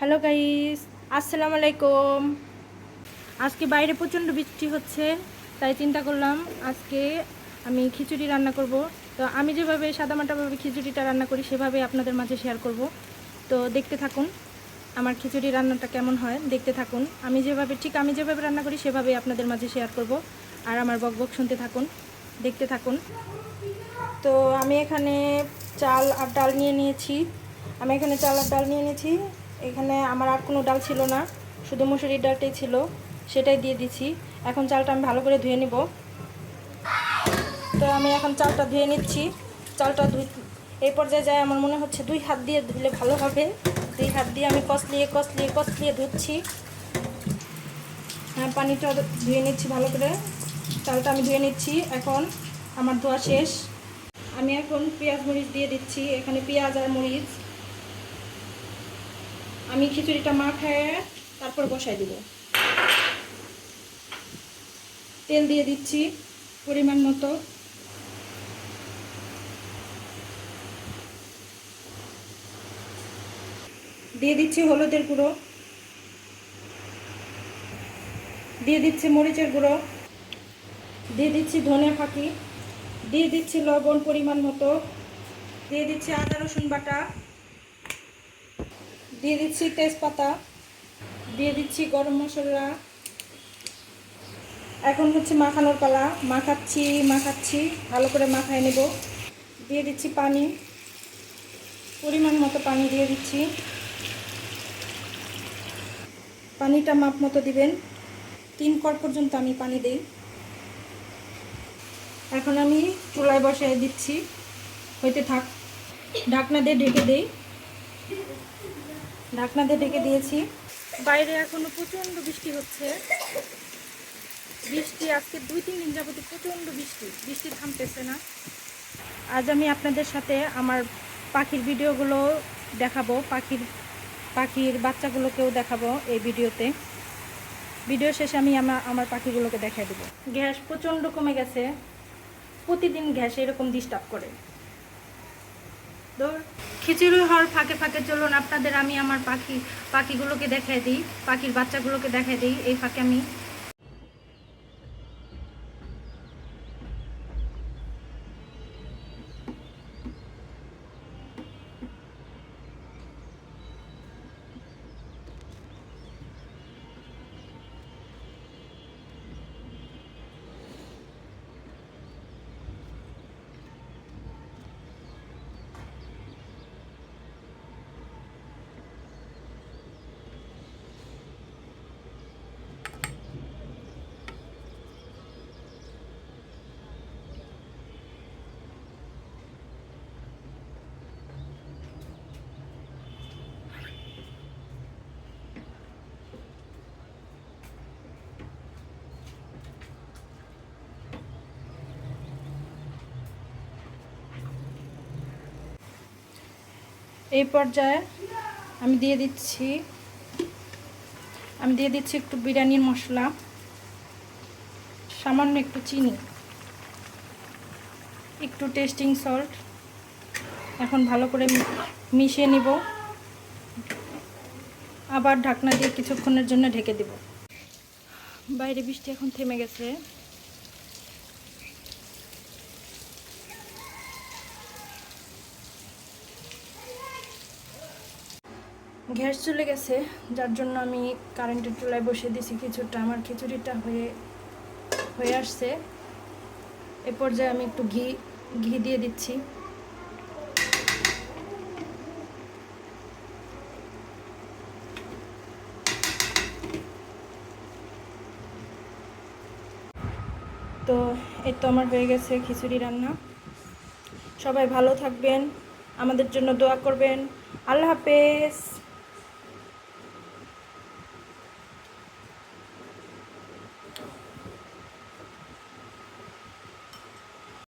Hello guys আসসালামু আলাইকুম আজকে বাইরে প্রচণ্ড বৃষ্টি হচ্ছে, তাই চিন্তা করলাম আজকে আমি খিচুড়ি রান্না করব। তো আমি যেভাবে সাদামাটাভাবে খিচুড়িটা রান্না করি, সেভাবে আপনাদের মাঝে শেয়ার করব। তো দেখতে থাকুন আমার খিচুড়ি রান্নাটা কেমন হয়, দেখতে থাকুন। আমি যেভাবে, ঠিক আমি যেভাবে রান্না করি, সেভাবেই আপনাদের মাঝে শেয়ার করব। আর আমার বকবক শুনতে থাকুন, দেখতে থাকুন। তো আমি এখানে চাল আর ডাল নিয়ে নিয়েছি। আমি এখানে চাল আর ডাল নিয়ে নিয়েছি। এখানে আমার আর কোনো ডাল ছিল না, শুধু মুসুরির ডালটাই ছিল, সেটাই দিয়ে দিচ্ছি এখন চালটা আমি ভালো করে ধুয়ে নিব। তো আমি এখন চালটা ধুয়ে নিচ্ছি। চালটা ধুই, এই পর্যায়ে যায় আমার মনে হচ্ছে দুই হাত দিয়ে ধুলে ভালো হবে। দুই হাত দিয়ে আমি কষলিয়ে কষলিয়ে কষলিয়ে ধুচ্ছি। হ্যাঁ পানিটা ধুয়ে নিচ্ছি ভালো করে। চালটা আমি ধুয়ে নিচ্ছি। এখন আমার ধোয়া শেষ। আমি এখন পেঁয়াজ মরিচ দিয়ে দিচ্ছি। এখানে পেঁয়াজ আর মরিচ। আমি খিচুড়িটা মাখায় তারপর বসাই দিব। তেল দিয়ে দিচ্ছি পরিমাণ মতো। দিয়ে দিচ্ছি হলুদের গুঁড়ো। দিয়ে দিচ্ছি মরিচের গুঁড়ো। দিয়ে দিচ্ছি ধনে ফাঁকি দিয়ে দিচ্ছি লবণ পরিমাণ মতো। দিয়ে দিচ্ছি আদা রসুন বাটা। দিয়ে দিচ্ছি তেজপাতা, দিয়ে দিচ্ছি গরম মশলা। এখন হচ্ছে মাখানোর পালা। মাখাচ্ছি মাখাচ্ছি, ভালো করে মাখায় নেব। দিয়ে দিচ্ছি পানি। পরিমাণ মতো পানি দিয়ে দিচ্ছি। পানিটা মাপ মতো দিবেন। তিন কর পর্যন্ত আমি পানি দিই। এখন আমি চুলায় বসায় দিচ্ছি। হইতে থাক। ঢাকনা দিয়ে ঢেকে দিই। ঢাকনা দিয়ে ঢেকে দিয়েছি। বাইরে এখনও প্রচণ্ড বৃষ্টি হচ্ছে। বৃষ্টি আজকে দুই, তিন দিন যাবত প্রচণ্ড বৃষ্টি। বৃষ্টি থামতেছে না। আজ আমি আপনাদের সাথে আমার পাখির ভিডিওগুলো দেখাবো। পাখির পাখির বাচ্চাগুলোকেও দেখাবো এই ভিডিওতে। ভিডিও শেষে আমি আমার আমার পাখিগুলোকে দেখাই দেবো। গ্যাস প্রচণ্ড কমে গেছে। প্রতিদিন গ্যাস এরকম ডিস্টার্ব করে। তো খিচুড়ি হওয়ার ফাঁকে ফাঁকে চলুন, আপনাদের আমি আমার পাখি পাখিগুলোকে দেখাই দিই, পাখির বাচ্চাগুলোকে দেখাই দিই, এই ফাঁকে আমি এই পর্যায়ে আমি দিয়ে দিচ্ছি, আমি দিয়ে দিচ্ছি একটু বিরিয়ানির মশলা, সামান্য একটু চিনি, একটু টেস্টিং সল্ট এখন ভালো করে মিশিয়ে নিব। আবার ঢাকনা দিয়ে কিছুক্ষণের জন্য ঢেকে দেব। বাইরে বৃষ্টি এখন থেমে গেছে। গ্যাস চলে গেছে, যার জন্য আমি কারেন্টের চুলায় বসিয়ে দিয়েছি কিছুটা। আমার খিচুড়িটা হয়ে হয়ে আসছে। এ পর্যায়ে আমি একটু ঘি ঘি দিয়ে দিচ্ছি। তো এই তো আমার হয়ে গেছে খিচুড়ি রান্না। সবাই ভালো থাকবেন, আমাদের জন্য দোয়া করবেন। আল্লাহ হাফেজ।